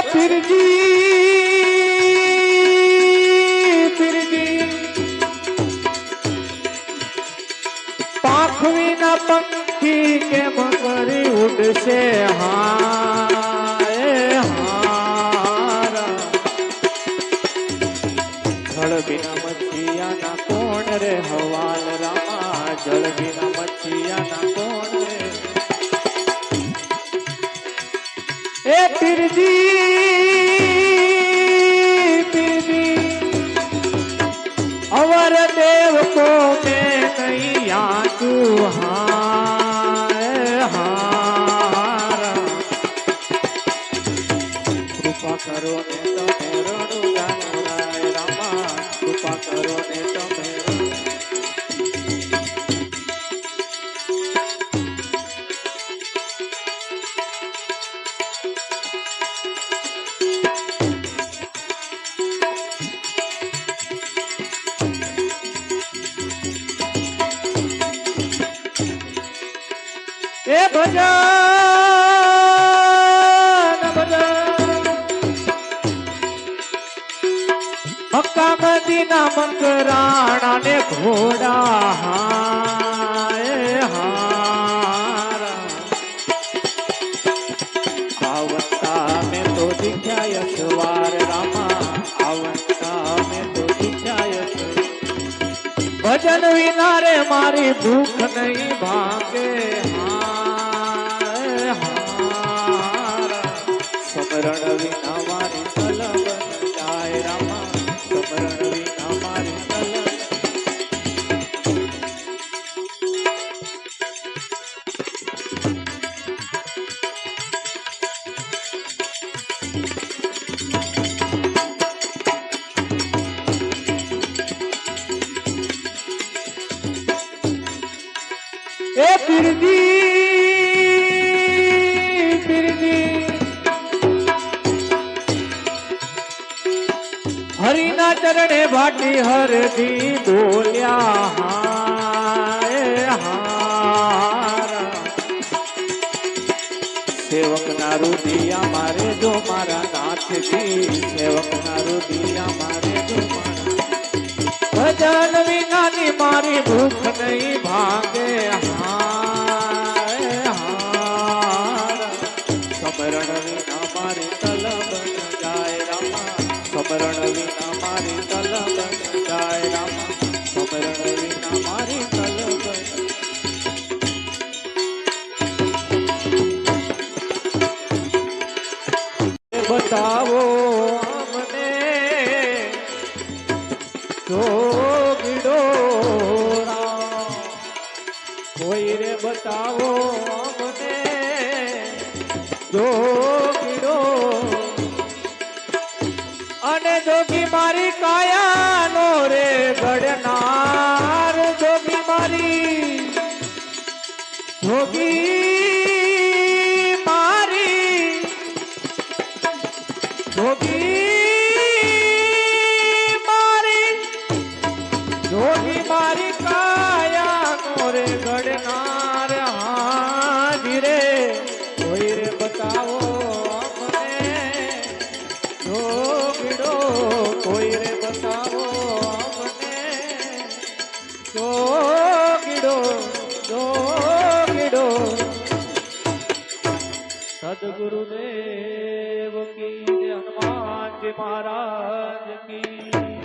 फिर जी फिर जी। पाखवी न पंखी के मगरी उड़ से हाय, हारा। जल बिना मछिया ना कौन रे, हवाल रामा। जल बिना मछिया ना कौन रे। એ પીરજી પીરજી અવર દેવ કો મેં યાચું હાય હારા. કૃપા કરો કૃપા કરો ए भजन भजन। मक्का मदीना मन राणा ने घोड़ा हाय, हारा। में तो दिखा यशवार रामा अवस्था में तो दिखा यश भजन विनारे मारी भूख नहीं भागे। ए पिरदी पिरदी हरि ना चरणे भाटी हरदी सेवक नारू दिया मारे जो मारा नाथ जी। सेवक नारू दिया मारे जो मारा। भजन विना मारी भूख સમરણ વિના મારી ન જાય રામા સમરણ વિના મારી ન બતાવો અમને. જોગીડો અને જોગી મારી કાયાનો રે ઘડનાર જોગી મારી. જોગી મારી. જોગી મારી. જોગી મારી दो कोई रे बताओ आपने। दो गिडो दो गिडो। सदगुरु देव की, हनुमान जी महाराज की।